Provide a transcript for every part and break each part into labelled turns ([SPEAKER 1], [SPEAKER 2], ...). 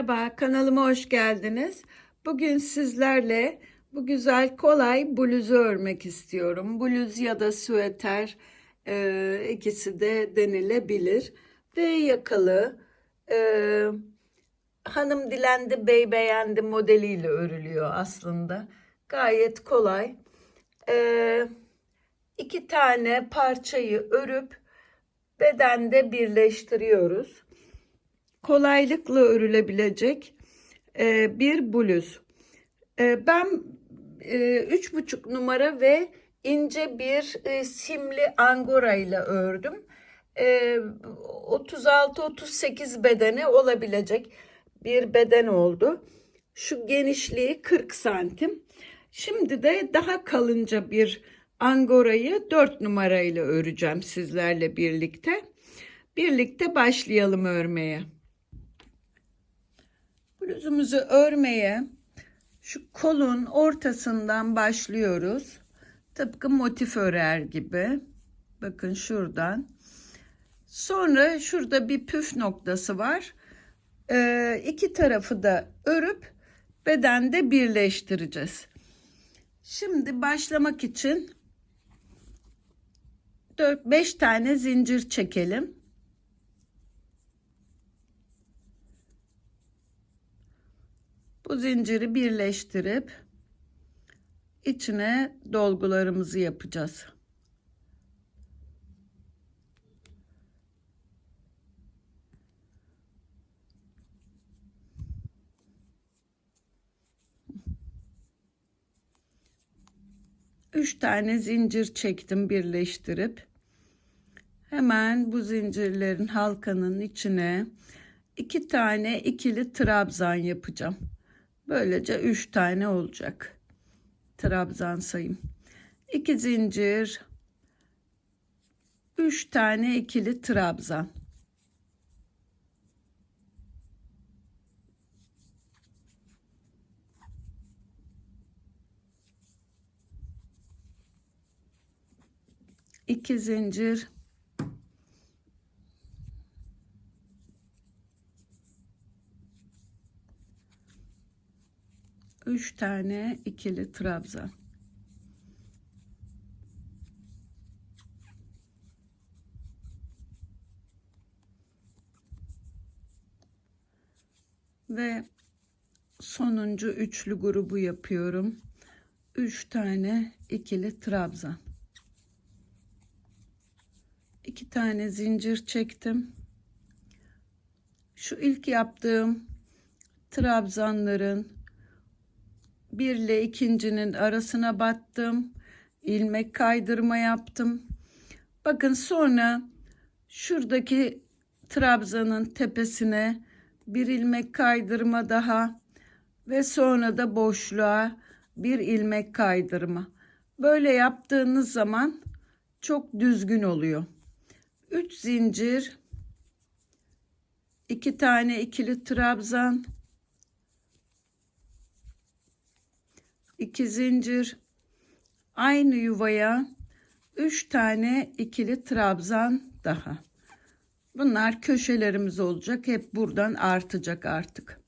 [SPEAKER 1] Merhaba, kanalıma hoş geldiniz. Bugün sizlerle bu güzel kolay bluzu örmek istiyorum. Bluz ya da süeter e, ikisi de denilebilir. V yakalı e, hanım dilendi bey beğendi modeliyle örülüyor aslında. Gayet kolay. E, iki tane parçayı örüp bedende birleştiriyoruz kolaylıkla örülebilecek e, bir bluz. E, ben e, üç buçuk numara ve ince bir e, simli angora ile ördüm. E, 36-38 bedene olabilecek bir beden oldu. Şu genişliği 40 santim. Şimdi de daha kalınca bir angorayı 4 numara ile öreceğim sizlerle birlikte. Birlikte başlayalım örmeye. Bluzumuzu örmeye şu kolun ortasından başlıyoruz. Tıpkı motif örer gibi. Bakın şuradan. Sonra şurada bir püf noktası var. Ee, iki tarafı da örüp bedende birleştireceğiz. Şimdi başlamak için 4-5 tane zincir çekelim. Bu zinciri birleştirip içine dolgularımızı yapacağız. Üç tane zincir çektim birleştirip hemen bu zincirlerin halkanın içine iki tane ikili trabzan yapacağım. Böylece 3 tane olacak. Trabzan sayım. 2 zincir. 3 tane ikili trabzan. İki zincir 3 tane ikili trabzan. Ve sonuncu üçlü grubu yapıyorum. 3 tane ikili trabzan. 2 tane zincir çektim. Şu ilk yaptığım trabzanların bir ile ikincinin arasına battım. ilmek kaydırma yaptım. Bakın sonra şuradaki trabzanın tepesine bir ilmek kaydırma daha ve sonra da boşluğa bir ilmek kaydırma. Böyle yaptığınız zaman çok düzgün oluyor. 3 zincir, 2 tane ikili trabzan, 2 zincir aynı yuvaya 3 tane ikili trabzan daha. Bunlar köşelerimiz olacak. Hep buradan artacak artık.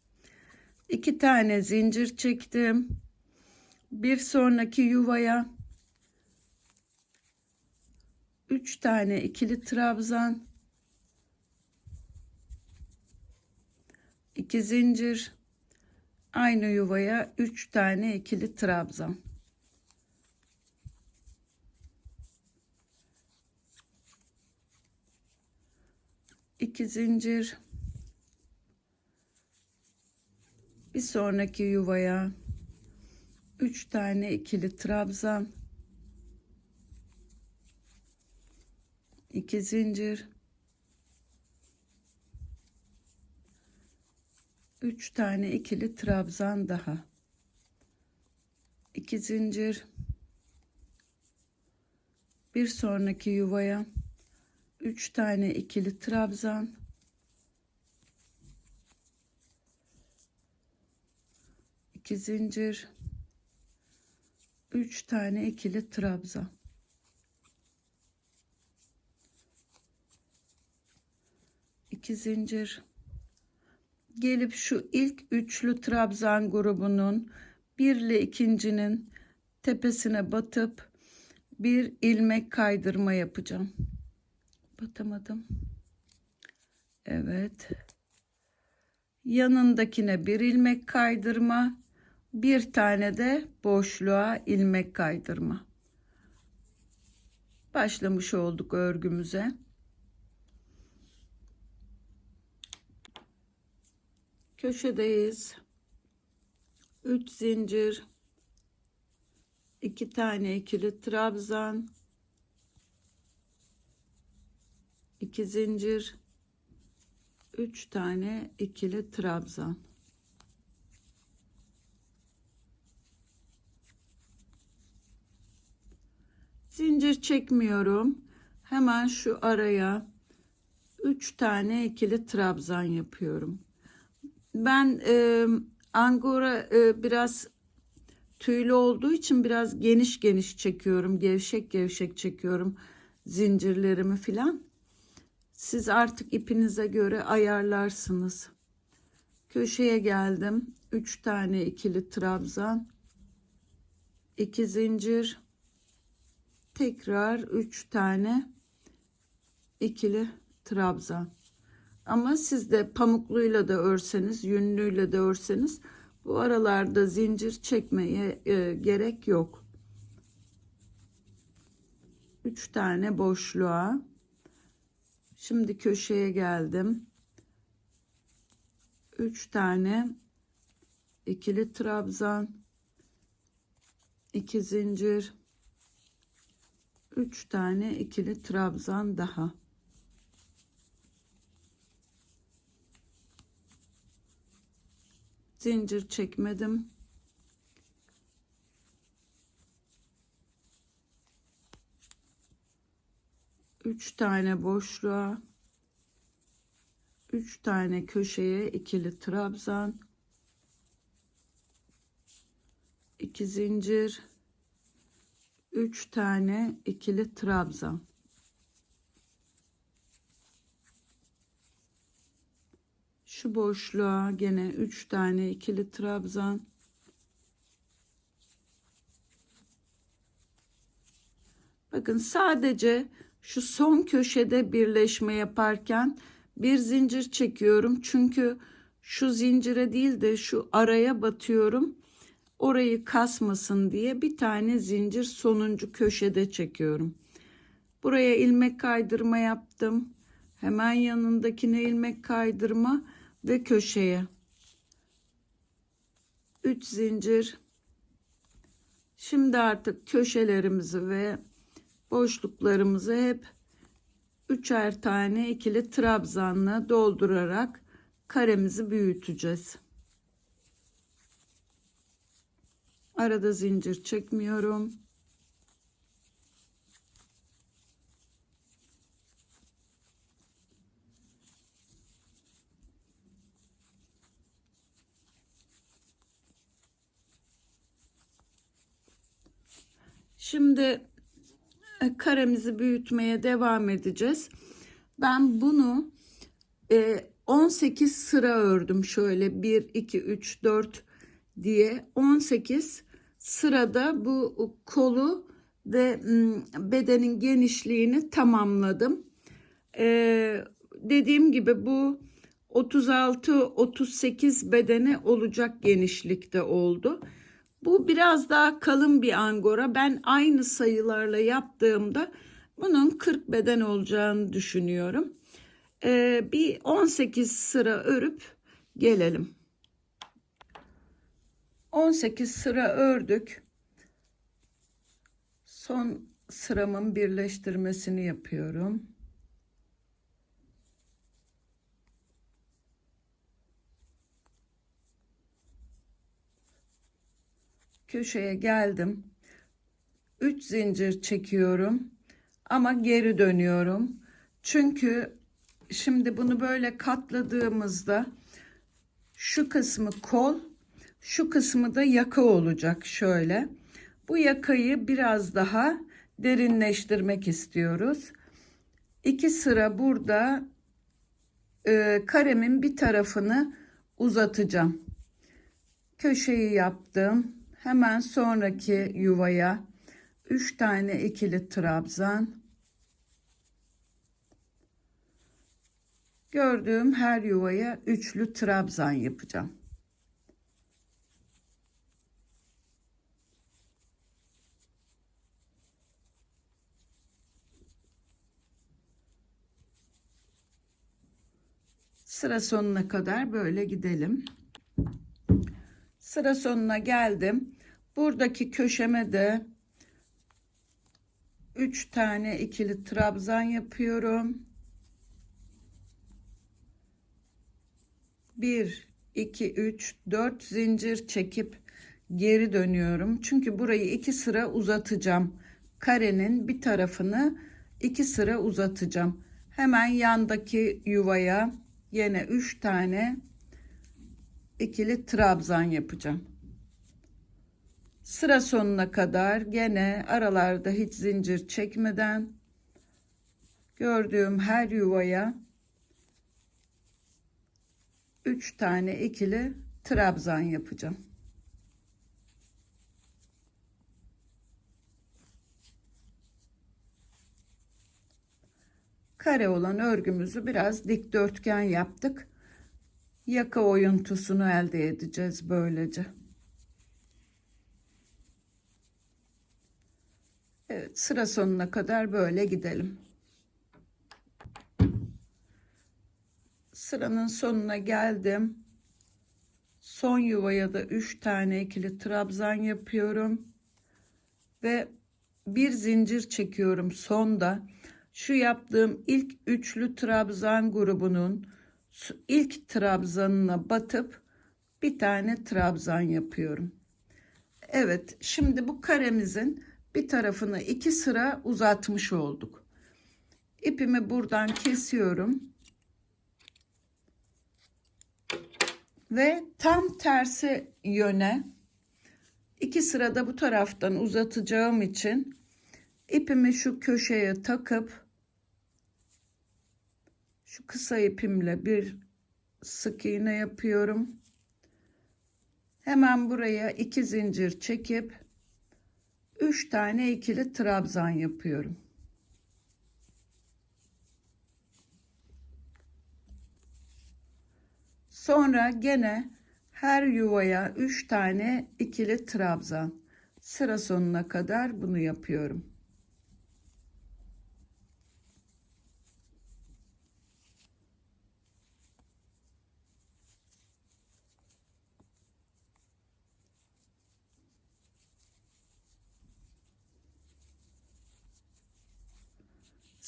[SPEAKER 1] 2 tane zincir çektim. Bir sonraki yuvaya 3 tane ikili trabzan 2 zincir aynı yuvaya 3 tane ikili trabzan. iki zincir. Bir sonraki yuvaya 3 tane ikili trabzan. 2 zincir 3 tane ikili trabzan daha. 2 zincir. Bir sonraki yuvaya 3 tane ikili trabzan. İki zincir. 3 tane ikili trabzan. İki zincir gelip şu ilk üçlü trabzan grubunun bir ile ikincinin tepesine batıp bir ilmek kaydırma yapacağım. Batamadım. Evet. Yanındakine bir ilmek kaydırma, bir tane de boşluğa ilmek kaydırma. Başlamış olduk örgümüze. Köşedeyiz. 3 zincir, 2 tane ikili trabzan, 2 zincir, 3 tane ikili trabzan. Zincir çekmiyorum. Hemen şu araya 3 tane ikili trabzan yapıyorum. Ben e, angora e, biraz tüylü olduğu için biraz geniş geniş çekiyorum. Gevşek gevşek çekiyorum zincirlerimi filan. Siz artık ipinize göre ayarlarsınız. Köşeye geldim. 3 tane ikili trabzan. 2 zincir. Tekrar 3 tane ikili trabzan. Ama siz de pamukluyla da örseniz, yünlüyle de örseniz bu aralarda zincir çekmeye e, gerek yok. 3 tane boşluğa. Şimdi köşeye geldim. 3 tane ikili trabzan, 2 zincir, 3 tane ikili trabzan daha. Zincir çekmedim. Üç tane boşluğa, üç tane köşeye ikili trabzan, iki zincir, üç tane ikili trabzan. Şu boşluğa gene 3 tane ikili trabzan. Bakın sadece şu son köşede birleşme yaparken bir zincir çekiyorum. Çünkü şu zincire değil de şu araya batıyorum. Orayı kasmasın diye bir tane zincir sonuncu köşede çekiyorum. Buraya ilmek kaydırma yaptım. Hemen yanındakine ilmek kaydırma ve köşeye. 3 zincir. Şimdi artık köşelerimizi ve boşluklarımızı hep üçer tane ikili trabzanla doldurarak karemizi büyüteceğiz. Arada zincir çekmiyorum Şimdi e, karemizi büyütmeye devam edeceğiz. Ben bunu 18 e, sıra ördüm. Şöyle 1, 2, 3, 4 diye 18 sırada bu kolu ve bedenin genişliğini tamamladım. E, dediğim gibi bu 36-38 bedene olacak genişlikte oldu. Bu biraz daha kalın bir angora. Ben aynı sayılarla yaptığımda bunun 40 beden olacağını düşünüyorum. Ee, bir 18 sıra örüp gelelim. 18 sıra ördük. Son sıramın birleştirmesini yapıyorum. Köşeye geldim. 3 zincir çekiyorum ama geri dönüyorum. Çünkü şimdi bunu böyle katladığımızda şu kısmı kol, şu kısmı da yaka olacak şöyle. Bu yakayı biraz daha derinleştirmek istiyoruz. İki sıra burada e, karemin bir tarafını uzatacağım. Köşeyi yaptım. Hemen sonraki yuvaya 3 tane ikili trabzan. Gördüğüm her yuvaya üçlü trabzan yapacağım. Sıra sonuna kadar böyle gidelim. Sıra sonuna geldim. Buradaki köşeme de 3 tane ikili trabzan yapıyorum. 1 2 3 4 zincir çekip geri dönüyorum. Çünkü burayı iki sıra uzatacağım. Karenin bir tarafını iki sıra uzatacağım. Hemen yandaki yuvaya yine 3 tane ikili trabzan yapacağım. Sıra sonuna kadar gene aralarda hiç zincir çekmeden gördüğüm her yuvaya 3 tane ikili trabzan yapacağım. Kare olan örgümüzü biraz dikdörtgen yaptık. Yaka oyuntusunu elde edeceğiz böylece. Evet, sıra sonuna kadar böyle gidelim. Sıranın sonuna geldim. Son yuvaya da 3 tane ikili trabzan yapıyorum. Ve bir zincir çekiyorum sonda. Şu yaptığım ilk üçlü trabzan grubunun ilk trabzanına batıp bir tane trabzan yapıyorum. Evet, şimdi bu karemizin bir tarafını iki sıra uzatmış olduk. İpimi buradan kesiyorum. Ve tam tersi yöne iki sırada bu taraftan uzatacağım için ipimi şu köşeye takıp şu kısa ipimle bir sık iğne yapıyorum. Hemen buraya iki zincir çekip 3 tane ikili trabzan yapıyorum. Sonra gene her yuvaya 3 tane ikili trabzan. Sıra sonuna kadar bunu yapıyorum.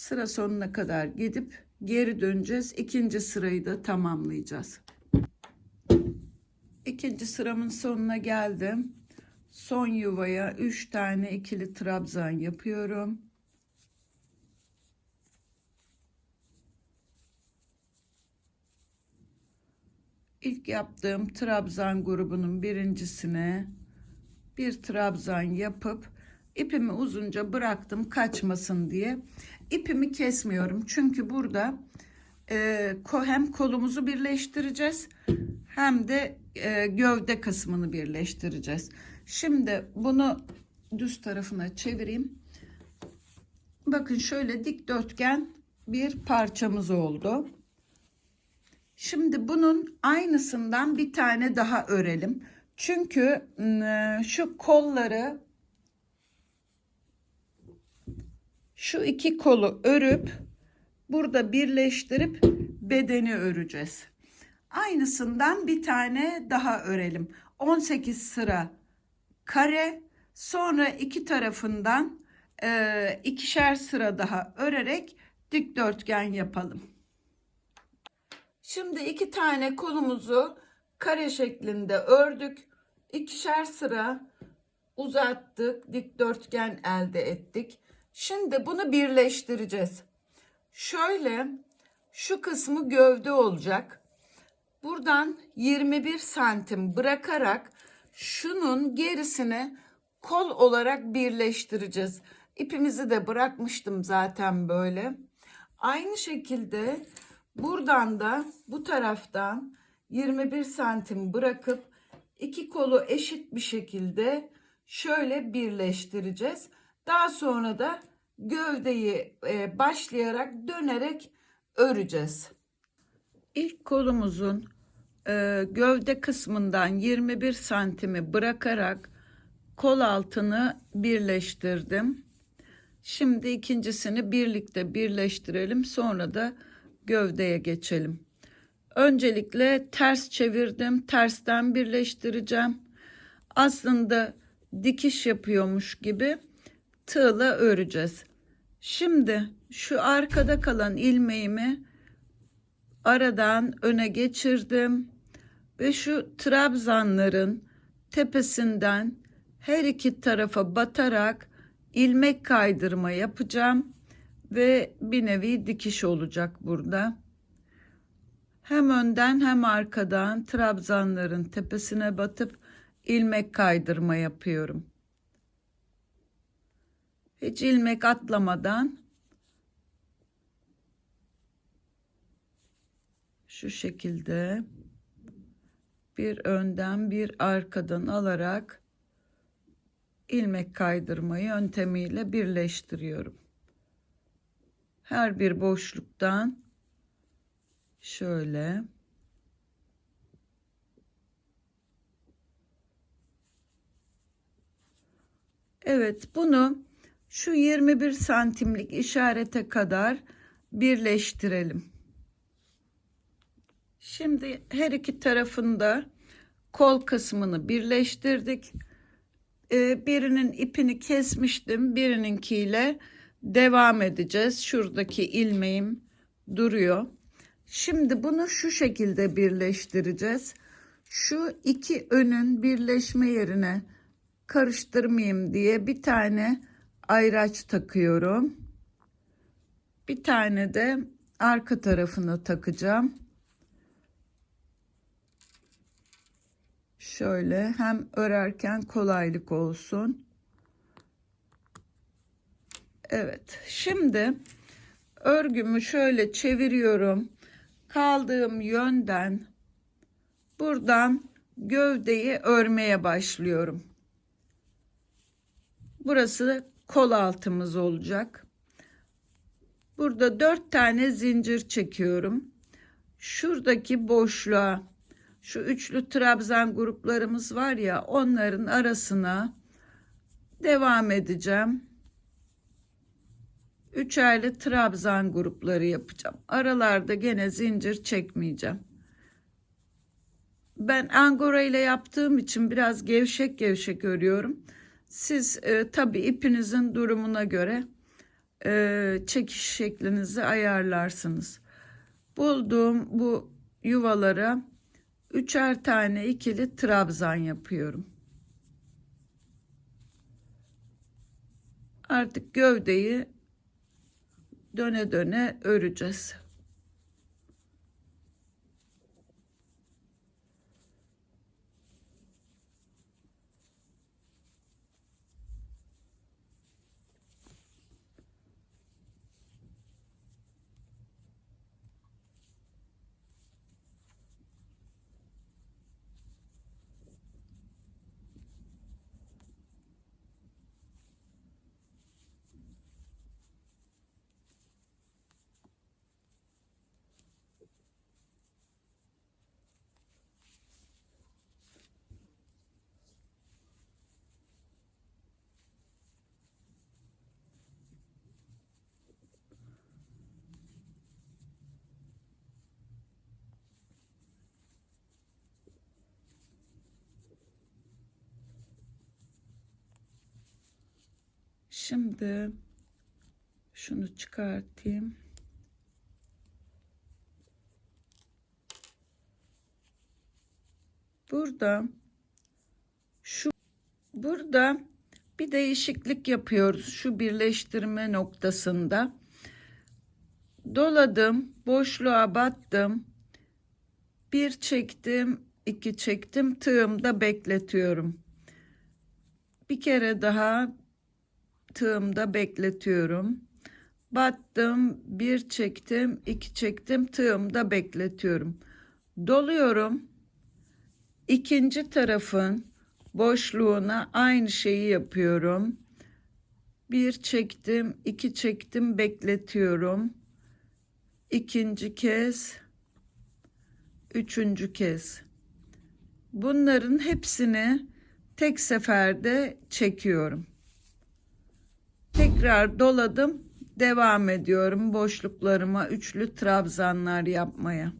[SPEAKER 1] Sıra sonuna kadar gidip geri döneceğiz. İkinci sırayı da tamamlayacağız. İkinci sıramın sonuna geldim. Son yuvaya 3 tane ikili trabzan yapıyorum. İlk yaptığım trabzan grubunun birincisine bir trabzan yapıp ipimi uzunca bıraktım kaçmasın diye ipimi kesmiyorum. Çünkü burada e, hem kolumuzu birleştireceğiz hem de e, gövde kısmını birleştireceğiz. Şimdi bunu düz tarafına çevireyim. Bakın şöyle dikdörtgen bir parçamız oldu. Şimdi bunun aynısından bir tane daha örelim. Çünkü şu kolları şu iki kolu örüp burada birleştirip bedeni öreceğiz. Aynısından bir tane daha örelim. 18 sıra kare sonra iki tarafından e, ikişer sıra daha örerek dikdörtgen yapalım. Şimdi iki tane kolumuzu kare şeklinde ördük. İkişer sıra uzattık. Dikdörtgen elde ettik. Şimdi bunu birleştireceğiz. Şöyle şu kısmı gövde olacak. Buradan 21 santim bırakarak şunun gerisini kol olarak birleştireceğiz. İpimizi de bırakmıştım zaten böyle. Aynı şekilde buradan da bu taraftan 21 santim bırakıp iki kolu eşit bir şekilde şöyle birleştireceğiz. Daha sonra da gövdeyi e, başlayarak dönerek öreceğiz. İlk kolumuzun e, gövde kısmından 21 santimi bırakarak kol altını birleştirdim. Şimdi ikincisini birlikte birleştirelim. Sonra da gövdeye geçelim. Öncelikle ters çevirdim. Tersten birleştireceğim. Aslında dikiş yapıyormuş gibi tığla öreceğiz. Şimdi şu arkada kalan ilmeğimi aradan öne geçirdim ve şu trabzanların tepesinden her iki tarafa batarak ilmek kaydırma yapacağım ve bir nevi dikiş olacak burada. Hem önden hem arkadan trabzanların tepesine batıp ilmek kaydırma yapıyorum. Hiç ilmek atlamadan şu şekilde bir önden bir arkadan alarak ilmek kaydırma yöntemiyle birleştiriyorum. Her bir boşluktan şöyle Evet bunu şu 21 santimlik işarete kadar birleştirelim. Şimdi her iki tarafında kol kısmını birleştirdik. Ee, birinin ipini kesmiştim. Birininkiyle devam edeceğiz. Şuradaki ilmeğim duruyor. Şimdi bunu şu şekilde birleştireceğiz. Şu iki önün birleşme yerine karıştırmayayım diye bir tane ayraç takıyorum. Bir tane de arka tarafına takacağım. Şöyle hem örerken kolaylık olsun. Evet. Şimdi örgümü şöyle çeviriyorum. Kaldığım yönden buradan gövdeyi örmeye başlıyorum. Burası kol altımız olacak. Burada dört tane zincir çekiyorum. Şuradaki boşluğa şu üçlü trabzan gruplarımız var ya onların arasına devam edeceğim. Üçerli trabzan grupları yapacağım. Aralarda gene zincir çekmeyeceğim. Ben angora ile yaptığım için biraz gevşek gevşek örüyorum. Siz e, tabi ipinizin durumuna göre e, çekiş şeklinizi ayarlarsınız. Bulduğum bu yuvalara üçer tane ikili trabzan yapıyorum. Artık gövdeyi döne döne öreceğiz. Şimdi şunu çıkartayım. Burada şu burada bir değişiklik yapıyoruz şu birleştirme noktasında. Doladım, boşluğa battım. Bir çektim, iki çektim, tığımda bekletiyorum. Bir kere daha tığımda bekletiyorum. Battım, bir çektim, iki çektim, tığımda bekletiyorum. Doluyorum. İkinci tarafın boşluğuna aynı şeyi yapıyorum. Bir çektim, iki çektim, bekletiyorum. İkinci kez, üçüncü kez. Bunların hepsini tek seferde çekiyorum. Tekrar doladım, devam ediyorum boşluklarıma üçlü trabzanlar yapmaya.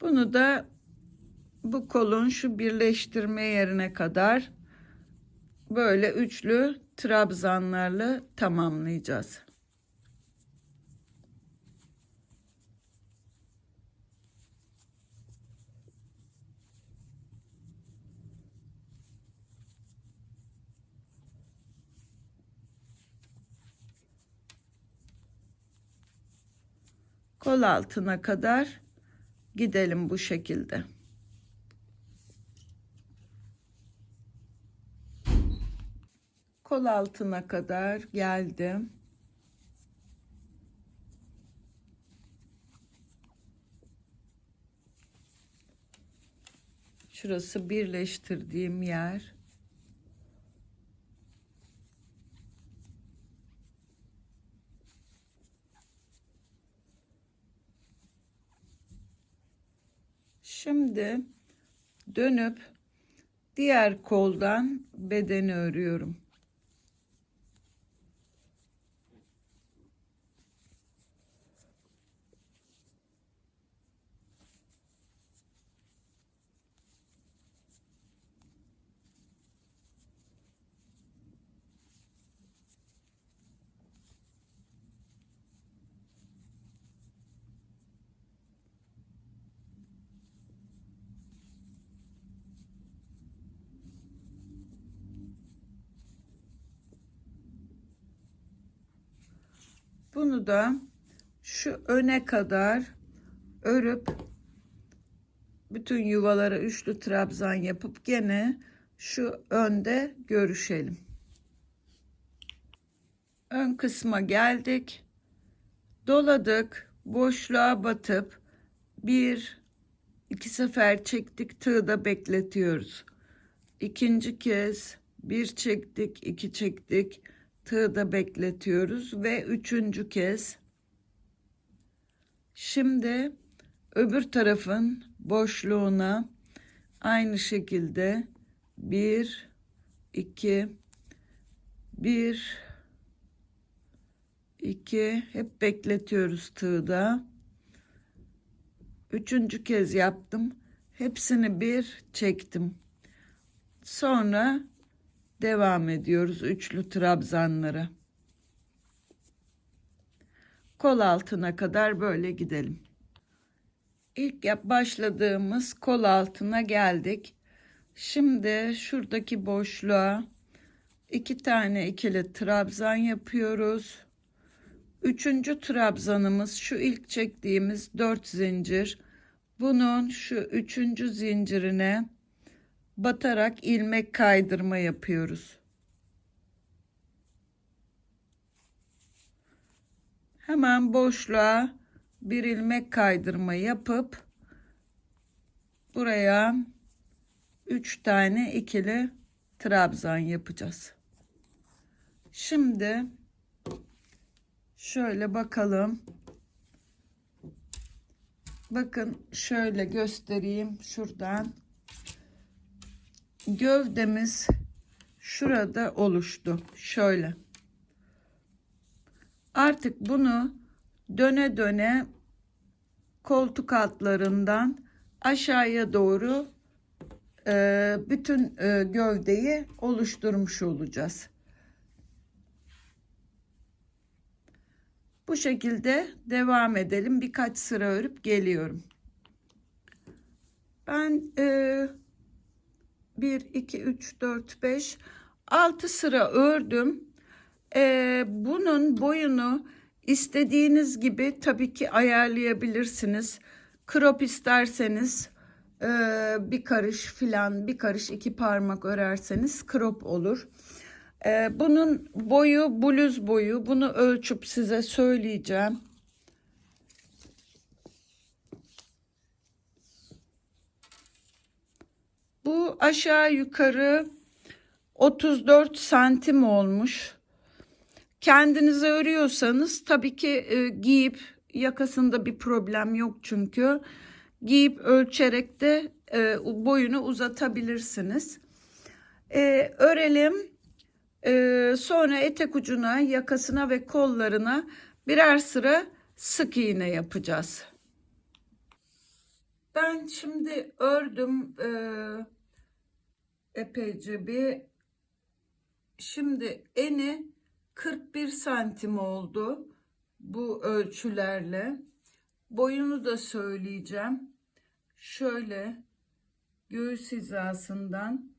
[SPEAKER 1] Bunu da bu kolun şu birleştirme yerine kadar böyle üçlü trabzanlarla tamamlayacağız. Kol altına kadar gidelim bu şekilde. Kol altına kadar geldim. Şurası birleştirdiğim yer. Şimdi dönüp diğer koldan bedeni örüyorum. Bunu da şu öne kadar örüp bütün yuvalara üçlü trabzan yapıp gene şu önde görüşelim. Ön kısma geldik. Doladık. Boşluğa batıp bir iki sefer çektik tığda bekletiyoruz. İkinci kez bir çektik, iki çektik tığda bekletiyoruz ve üçüncü kez şimdi öbür tarafın boşluğuna aynı şekilde bir iki bir iki hep bekletiyoruz tığda üçüncü kez yaptım. Hepsini bir çektim. Sonra devam ediyoruz üçlü trabzanlara. Kol altına kadar böyle gidelim. İlk yap başladığımız kol altına geldik. Şimdi şuradaki boşluğa iki tane ikili trabzan yapıyoruz. Üçüncü trabzanımız şu ilk çektiğimiz dört zincir. Bunun şu üçüncü zincirine batarak ilmek kaydırma yapıyoruz. Hemen boşluğa bir ilmek kaydırma yapıp buraya 3 tane ikili trabzan yapacağız. Şimdi şöyle bakalım. Bakın şöyle göstereyim şuradan gövdemiz şurada oluştu. Şöyle. Artık bunu döne döne koltuk altlarından aşağıya doğru e, bütün e, gövdeyi oluşturmuş olacağız. Bu şekilde devam edelim. Birkaç sıra örüp geliyorum. Ben e, 1, 2, 3, 4, 5, 6 sıra ördüm. Ee, bunun boyunu istediğiniz gibi tabii ki ayarlayabilirsiniz. Krop isterseniz e, bir karış filan bir karış iki parmak örerseniz krop olur. Ee, bunun boyu bluz boyu. Bunu ölçüp size söyleyeceğim. Bu aşağı yukarı 34 santim olmuş. Kendinize örüyorsanız tabii ki e, giyip yakasında bir problem yok çünkü giyip ölçerek de e, boyunu uzatabilirsiniz. E, örelim. E, sonra etek ucuna, yakasına ve kollarına birer sıra sık iğne yapacağız. Ben şimdi ördüm e, epeyce bir. Şimdi eni 41 santim oldu bu ölçülerle. Boyunu da söyleyeceğim. Şöyle göğüs hizasından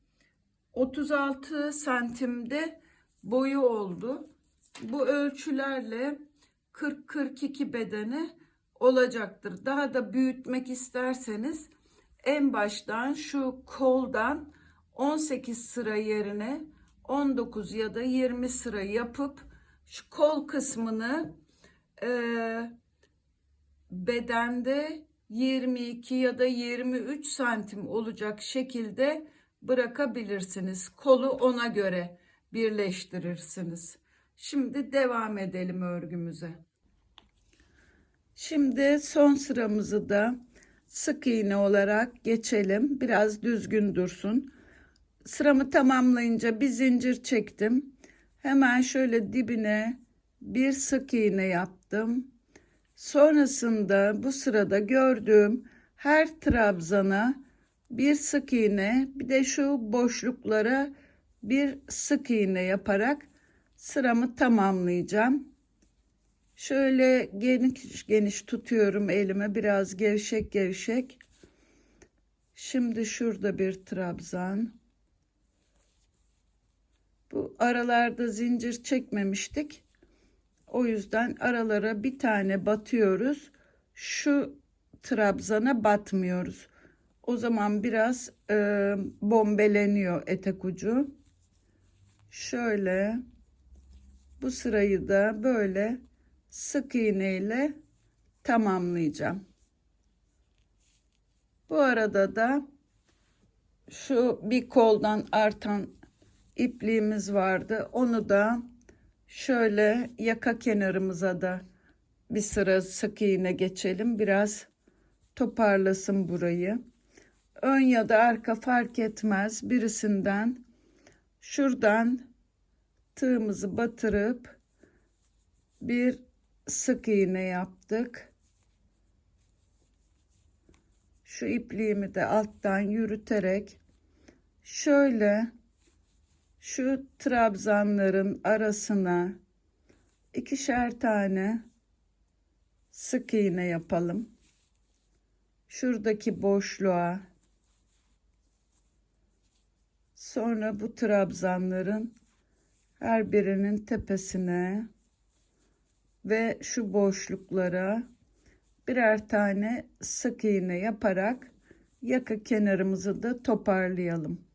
[SPEAKER 1] 36 santimde boyu oldu. Bu ölçülerle 40-42 bedeni olacaktır. Daha da büyütmek isterseniz en baştan şu koldan 18 sıra yerine 19 ya da 20 sıra yapıp şu kol kısmını e, bedende 22 ya da 23 santim olacak şekilde bırakabilirsiniz. Kolu ona göre birleştirirsiniz. Şimdi devam edelim örgümüze. Şimdi son sıramızı da sık iğne olarak geçelim. Biraz düzgün dursun. Sıramı tamamlayınca bir zincir çektim. Hemen şöyle dibine bir sık iğne yaptım. Sonrasında bu sırada gördüğüm her trabzana bir sık iğne bir de şu boşluklara bir sık iğne yaparak sıramı tamamlayacağım. Şöyle geniş geniş tutuyorum elime biraz gevşek gevşek. Şimdi şurada bir trabzan. Bu aralarda zincir çekmemiştik. O yüzden aralara bir tane batıyoruz. Şu trabzana batmıyoruz. O zaman biraz e, bombeleniyor etek ucu. Şöyle bu sırayı da böyle sık iğne ile tamamlayacağım. Bu arada da şu bir koldan artan ipliğimiz vardı. Onu da şöyle yaka kenarımıza da bir sıra sık iğne geçelim. Biraz toparlasın burayı. Ön ya da arka fark etmez. Birisinden şuradan tığımızı batırıp bir sık iğne yaptık. Şu ipliğimi de alttan yürüterek şöyle şu trabzanların arasına ikişer tane sık iğne yapalım. Şuradaki boşluğa sonra bu trabzanların her birinin tepesine ve şu boşluklara birer tane sık iğne yaparak yaka kenarımızı da toparlayalım.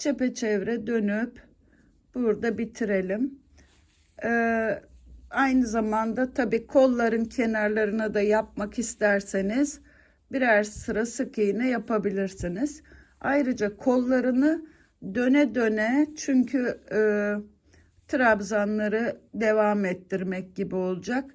[SPEAKER 1] Çepeçevre dönüp burada bitirelim. Ee, aynı zamanda tabi kolların kenarlarına da yapmak isterseniz birer sıra sık iğne yapabilirsiniz. Ayrıca kollarını döne döne çünkü e, trabzanları devam ettirmek gibi olacak.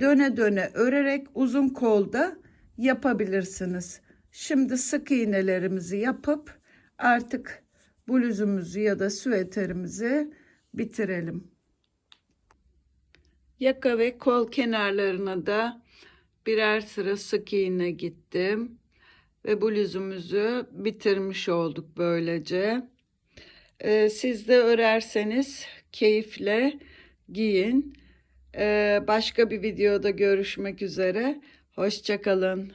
[SPEAKER 1] Döne döne örerek uzun kolda yapabilirsiniz. Şimdi sık iğnelerimizi yapıp artık bluzumuzu ya da süveterimizi bitirelim. Yaka ve kol kenarlarına da birer sıra sık iğne gittim ve bluzumuzu bitirmiş olduk böylece. Ee, siz de örerseniz keyifle giyin. Ee, başka bir videoda görüşmek üzere. Hoşçakalın.